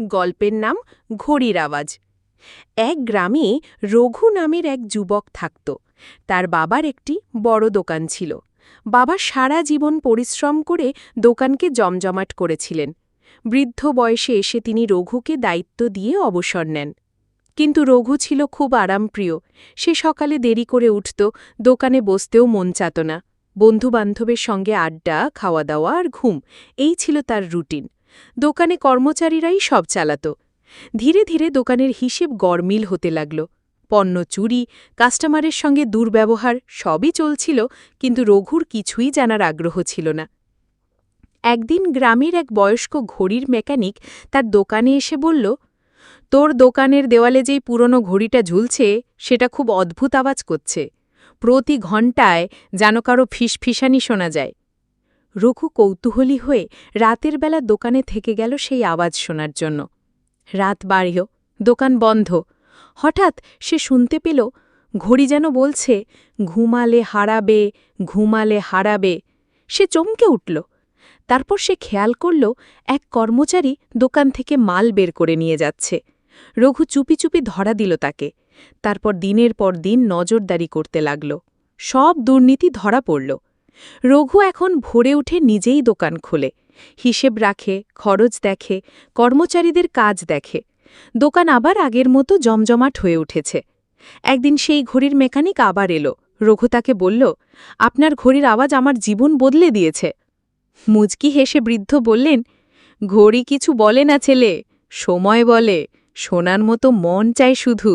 গল্পের নাম ঘড়ির আওয়াজ। এক গ্রামে রঘু নামের এক যুবক থাকত। তার বাবার একটি বড় দোকান ছিল। বাবা সারা জীবন পরিশ্রম করে দোকানকে জমজমাট করেছিলেন। বৃদ্ধ বয়সে এসে তিনি রঘুকে দায়িত্ব দিয়ে অবসর নেন। কিন্তু রঘু ছিল খুব আরামপ্রিয়। সে সকালে দেরি করে উঠত, দোকানে বসতেও মন চাত না। বন্ধুবান্ধবের সঙ্গে আড্ডা, খাওয়া দাওয়া আর ঘুম, এই ছিল তার রুটিন। দোকানে কর্মচারীরাই সব চালাত। ধীরে ধীরে দোকানের হিসেব গরমিল হতে লাগল। পণ্য চুরি, কাস্টমারের সঙ্গে দুর্ব্যবহার সবই চলছিল, কিন্তু রঘুর কিছুই জানার আগ্রহ ছিল না। একদিন গ্রামের এক বয়স্ক ঘড়ির মেকানিক তার দোকানে এসে বলল, তোর দোকানের দেওয়ালে যেই পুরনো ঘড়িটা ঝুলছে, সেটা খুব অদ্ভুত আওয়াজ করছে। প্রতি ঘণ্টায় যেন কারও ফিসফিসানি শোনা যায়। রঘু কৌতূহলী হয়ে রাতের বেলা দোকানে থেকে গেল সেই আওয়াজ শোনার জন্য। রাত বাড়িও দোকান বন্ধ। হঠাৎ সে শুনতে পেল, ঘড়ি যেন বলছে, ঘুমালে হারাবে ঘুমালে হারাবে। সে চমকে উঠল। তারপর সে খেয়াল করল, এক কর্মচারী দোকান থেকে মাল বের করে নিয়ে যাচ্ছে। রঘু চুপি চুপি ধরা দিল তাকে। তারপর দিনের পর দিন নজরদারি করতে লাগল। সব দুর্নীতি ধরা পড়ল। রঘু এখন ভোরে উঠে নিজেই দোকান খোলে। হিসেব রাখে, খরচ দেখে, কর্মচারীদের কাজ দেখে। দোকান আবার আগের মতো জমজমাট হয়ে উঠেছে। একদিন সেই ঘড়ির মেকানিক আবার এলো। রঘু তাকে বলল, আপনার ঘড়ির আওয়াজ আমার জীবন বদলে দিয়েছে। মুজকি হেসে বৃদ্ধ বললেন, ঘড়ি কিছু বলে না ছেলে, সময় বলে, শোনার মতো মন চাই শুধু।